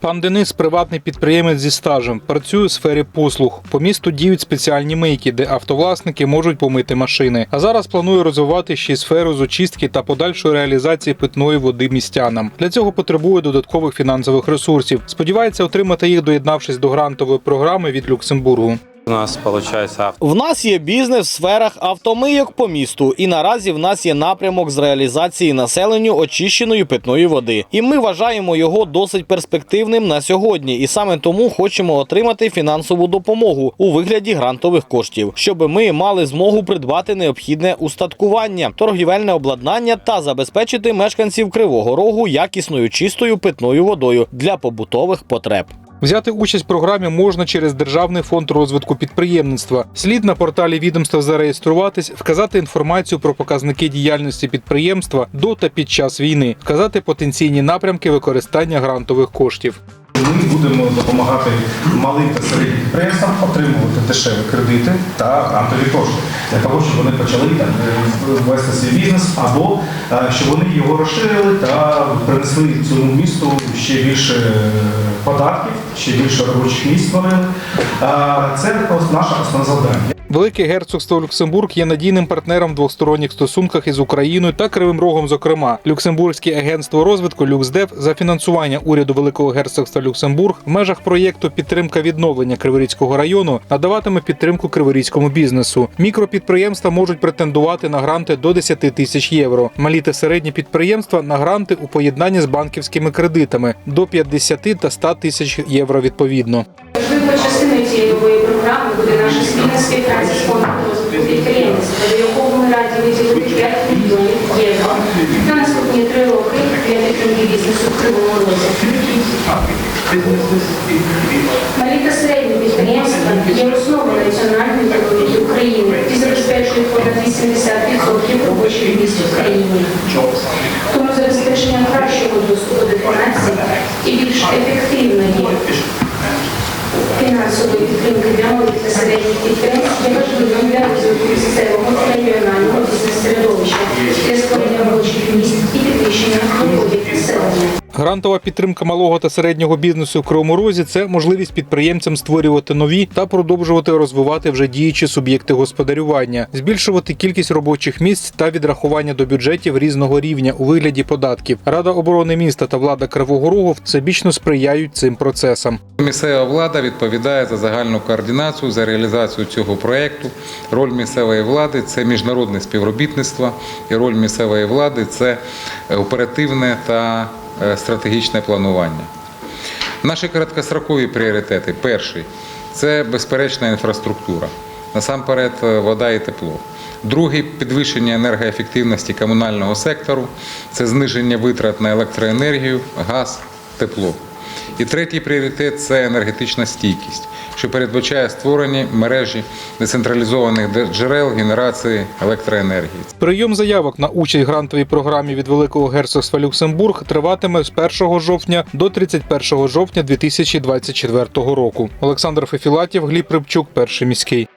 Пан Денис приватний підприємець зі стажем, працює у сфері послуг. По місту діють спеціальні мийки, де автовласники можуть помити машини. А зараз планує розвивати ще й сферу з очистки та подальшої реалізації питної води містянам. Для цього потребує додаткових фінансових ресурсів. Сподівається отримати їх, доєднавшись до грантової програми від Люксембургу. У нас виходить В нас є бізнес в сферах автомийок по місту, і наразі в нас є напрямок з реалізації населенню очищеної питної води. І ми вважаємо його досить перспективним на сьогодні. І саме тому хочемо отримати фінансову допомогу у вигляді грантових коштів, щоб ми мали змогу придбати необхідне устаткування, торгівельне обладнання та забезпечити мешканців Кривого Рогу якісною чистою питною водою для побутових потреб. Взяти участь в програмі можна через Державний фонд розвитку підприємництва. Слід на порталі відомства зареєструватись, вказати інформацію про показники діяльності підприємства до та під час війни, вказати потенційні напрямки використання грантових коштів. Ми будемо допомагати малим та середнім підприємствам отримувати дешеві кредити та грантові кошти для того, щоб вони почали там, е, вести свій бізнес або е, щоб вони його розширили та принесли цьому місту ще більше е, податків, ще більше створили. Е, Це наше основне завдання. Велике герцогство Люксембург є надійним партнером в двосторонніх стосунках із Україною та Кривим Рогом. Зокрема, Люксембурзьке агентство розвитку Люксдев за фінансування уряду Великого герцогства Люксембург в межах проєкту підтримка відновлення Криворізького району надаватиме підтримку криворізькому бізнесу. Мікропідприємства можуть претендувати на гранти до 10 тисяч євро. Малі та середні підприємства на гранти у поєднанні з банківськими кредитами до 50 та 100 тисяч євро відповідно. Важливою частиною цієї нової програми буде наша спільна співпраця з фондом розвитку підприємництва, до якого ми раді виділити 5 мільйонів євро на наступні три. Малі та середні підприємства є основою національної економіки України і забезпечують понад 80% робочих місць в країні. Тому забезпечення кращого доступу до фінансів і більш ефективної фінансової підтримки для малих та середніх підприємств є важливим для розвитку Грантова підтримка малого та середнього бізнесу в Кривому Розі це можливість підприємцям створювати нові та продовжувати розвивати вже діючі суб'єкти господарювання, збільшувати кількість робочих місць та відрахування до бюджетів різного рівня у вигляді податків. Рада оборони міста та влада Кривого Рогу всебічно сприяють цим процесам. Місцева влада відповідає за загальну координацію, за реалізацію цього проєкту. Роль місцевої влади це міжнародне співробітництво, і роль місцевої влади це оперативне та стратегічне планування. Наші короткострокові пріоритети перший це безперечна інфраструктура. Насамперед, е, вода і тепло. Другий підвищення енергоефективності комунального сектору, це зниження витрат на електроенергію, газ, тепло. І третій пріоритет це енергетична стійкість, що передбачає створення мережі децентралізованих джерел генерації електроенергії. Прийом заявок на участь в грантовій програмі від Великого герцогства Люксембург триватиме з 1 жовтня до 31 жовтня 2024 року. Олександр Фефілатів, Гліб Рибчук, перший міський.